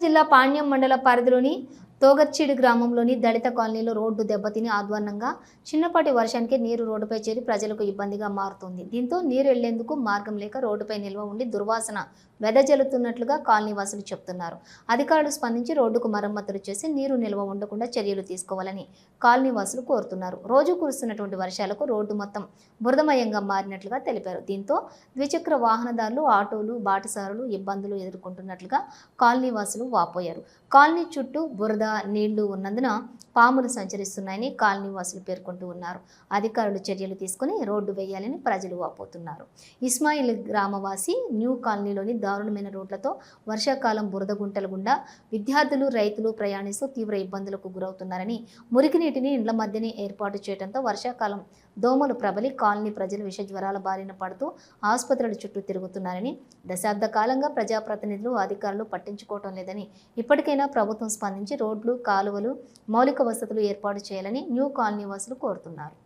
జిల్లా పాణ్యం మండల పరిధిలోని తోగర్చీడు గ్రామంలోని దళిత కాలనీలో రోడ్డు దెబ్బతిని ఆధ్వర్యంగా చిన్నపాటి వర్షానికి నీరు రోడ్డుపై చేరి ప్రజలకు ఇబ్బందిగా మారుతుంది. దీంతో నీరు వెళ్ళేందుకు మార్గం లేక రోడ్డుపై నిల్వ ఉండి దుర్వాసన వెదజల్లుతున్నట్లుగా కాలనీవాసులు చెప్తున్నారు. అధికారులు స్పందించి రోడ్డుకు మరమ్మతులు చేసి నీరు నిల్వ ఉండకుండా చర్యలు తీసుకోవాలని కాలనీవాసులు కోరుతున్నారు. రోజు కురుస్తున్నటువంటి వర్షాలకు రోడ్డు మొత్తం బురదమయంగా మారినట్లుగా తెలిపారు. దీంతో ద్విచక్ర వాహనదారులు ఆటోలు బాటసారులు ఇబ్బందులు ఎదుర్కొంటున్నట్లుగా కాలనీవాసులు వాపోయారు. కాలనీ చుట్టూ బురద నీళ్ళు ఉన్నందున పాములు సంచరిస్తున్నాయని కాలనీ వాసులు పేర్కొంటూ ఉన్నారు. అధికారులు చర్యలు తీసుకుని రోడ్డు వేయాలని ప్రజలు వాపోతున్నారు. ఇస్మాయిల్ గ్రామవాసి న్యూ కాలనీలోని దారుణమైన రోడ్లతో వర్షాకాలం బురద గుంటల గుండా విద్యార్థులు రైతులు ప్రయాణిస్తూ తీవ్ర ఇబ్బందులకు గురవుతున్నారని మురికి నీటిని ఇండ్ల మధ్యనే ఏర్పాటు చేయడంతో వర్షాకాలం దోమలు ప్రబలి కాలనీ ప్రజలు విష జ్వరాల బారిన పడుతూ ఆసుపత్రుల చుట్టూ తిరుగుతున్నారని దశాబ్ద కాలంగా ప్రజాప్రతినిధులు అధికారులు పట్టించుకోవటం లేదని ఇప్పటికైనా ప్రభుత్వం స్పందించి రోడ్లు కాలువలు మౌలిక వసతులు ఏర్పాటు చేయాలని న్యూ కాలనీ వాసులు కోరుతున్నారు.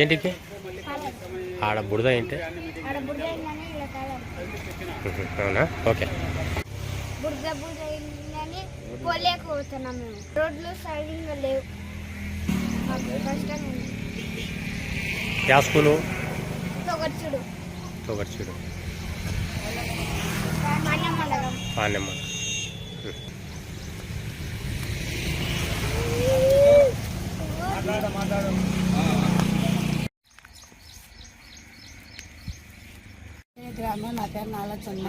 ఏంటికి? ఆడ బుడద ఏంటి? అవునా? ఓకే. బురద బురద అయిందని పోలేకపోతున్నాం మేము. రోడ్లు సరిగ్గా లేవు. Yeah school? తోగర్చుడు. పానెమ్మ గ్రామం నా పేరు నాలచమ్మ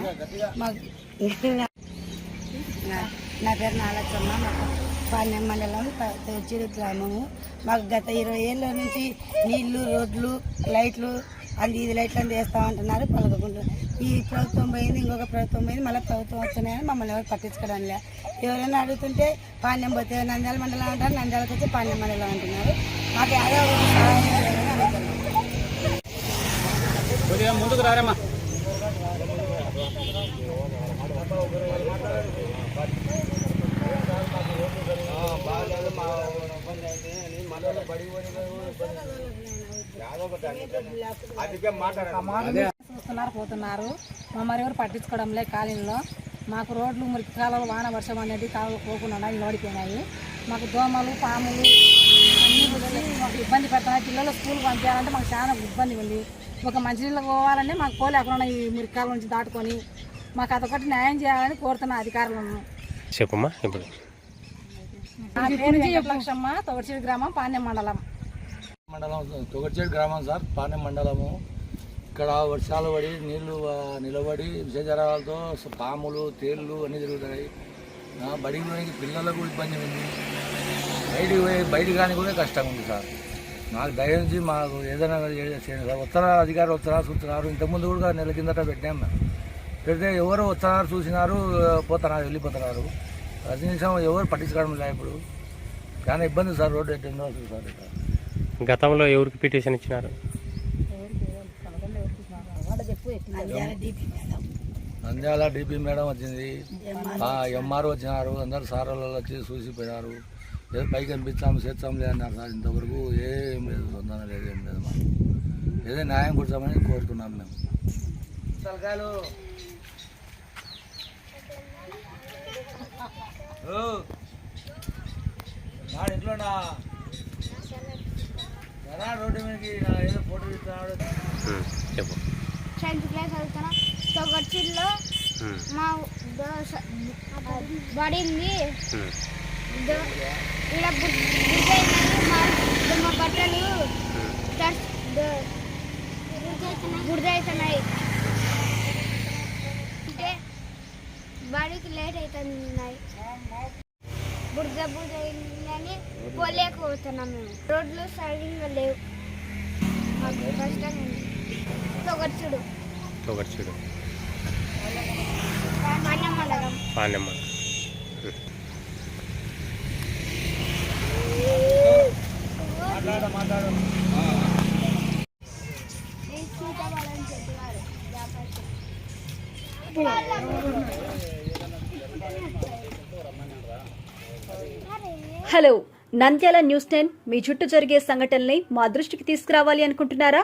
మాకు నా- పేరు నాలచమ్మ మాకు పాణ్యం మండలం తెచ్చిడు గ్రామము. మాకు గత ఇరవై ఏళ్ళ నుంచి నీళ్ళు రోడ్లు లైట్లు అది ఇది లైట్లు అని వేస్తామంటున్నారు పలకకుండా ఈ ప్రభుత్వం పోయింది ఇంకొక ప్రభుత్వం పోయింది మళ్ళీ ప్రభుత్వం వస్తున్నాయని మమ్మల్ని ఎవరు పట్టించుకోవడం లేదు ఎవరైనా అడుగుతుంటే పాణ్యం పోతే నంద్యాల మండలం అంటారు నంద్యాలకు వచ్చి పాణ్యం మండలం అంటున్నారు. మాకు ఏదో చూస్తున్నారు పోతున్నారు. మమ్మల్ని ఎవరు పట్టించుకోవడం లే కాలనీలో మాకు రోడ్లు మురికి కాలువలు వాన వర్షం అనేది కాలు పోకుండా నిలబడిపోయినాయి. మాకు దోమలు పాములు అన్నీ మాకు ఇబ్బంది పెడుతున్నాయి పిల్లలు స్కూల్కి పంపించాలంటే మాకు చాలా ఇబ్బంది ఉంది. ఒక మంచినీళ్ళు పోవాలంటే మాకు పోలేకుండా ఈ మురికి కాలువ నుంచి దాటుకొని. మాకు అదొకటి న్యాయం చేయాలని కోరుతున్నా అధికారులను. చెప్పమ్మా ఇప్పుడు. నా పేరు గ్రామం పాణ్యం మండలం. మండలం తొగర్చేడు గ్రామం సార్ పానె మండలము. ఇక్కడ వర్షాలు పడి నీళ్ళు నిలబడి విషజరాలతో పాములు తేళ్ళు అన్నీ తిరుగుతాయి. బడికి పిల్లలకు ఇబ్బంది ఉంది. బయటికి పోయి బయటికి కానీ కూడా కష్టంగా ఉంది సార్. నాకు దయించి మాకు ఏదైనా చేయండి. సార్ ఉత్తరాలు అధికారులు ఉత్తరాలు చూస్తున్నారు. ఇంతకుముందు కూడా నెల కిందట పెట్టాం మేము. పెడితే ఎవరు వస్తున్నారు చూసినారు పోతున్నారు వెళ్ళిపోతున్నారు. ప్రతి నిమిషం ఎవరు పట్టించుకోవడం లేదు ఇప్పుడు. చాలా ఇబ్బంది సార్ రోడ్డు ఎన్నో సార్ గతంలో ఎవరికి పిటిషన్ ఇచ్చినారు? నంద్యాల డిపి మేడం వచ్చింది. ఎంఆర్ వచ్చినారు అందరు సార్ వాళ్ళు వచ్చి చూసిపోయినారు ఏదో పైకి కనిపించాము చేస్తాంలే అన్నారు. సార్ ఇంతవరకు ఏం లేదు స్పందన లేదు ఏం లేదు మాకు. ఏదో న్యాయం కూర్చోమని కోరుతున్నాం మేము. తలకాయలు. ఎట్లున్నా ఎలా రోడ్డు మీదకి నా ఏదో ఫోటో తీస్తున్నాడు. ఉమ్, చెప్పు. టెన్త్ క్లాస్ చదువుతున్నా. తొగచ్చుడులో ఉమ్, మా దోశ పడింది ఉమ్, దో- ఈడ బుడ్- బుడ్డయిందని మా బట్టలు తడ్- దో- బురదవుతున్నాయి అంటే బాడీకి లేట్ అవుతున్నాయి బురద బురద అయిందని పోలేకపోతున్నాం మేము రోడ్లు సరిగ్గా లేవు. మాకు కష్టంగా ఉంది. తొగచ్చుడు తోగర్చుడు మన మండలం పానెమ్మ మాట్లాడ మాట్లాడు నేను సీతాఫలం హలో నంద్యాల న్యూస్ టెన్ మీ చుట్టూ జరిగే సంఘటనల్ని మా దృష్టికి తీసుకురావాలి అనుకుంటున్నారా?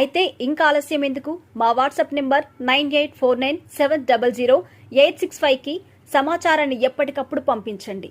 అయితే ఇంకా ఆలస్యం ఎందుకు? మా WhatsApp number nine eight four nine seven double zero eight six ఫైవ్కి సమాచారాన్ని ఎప్పటికప్పుడు పంపించండి.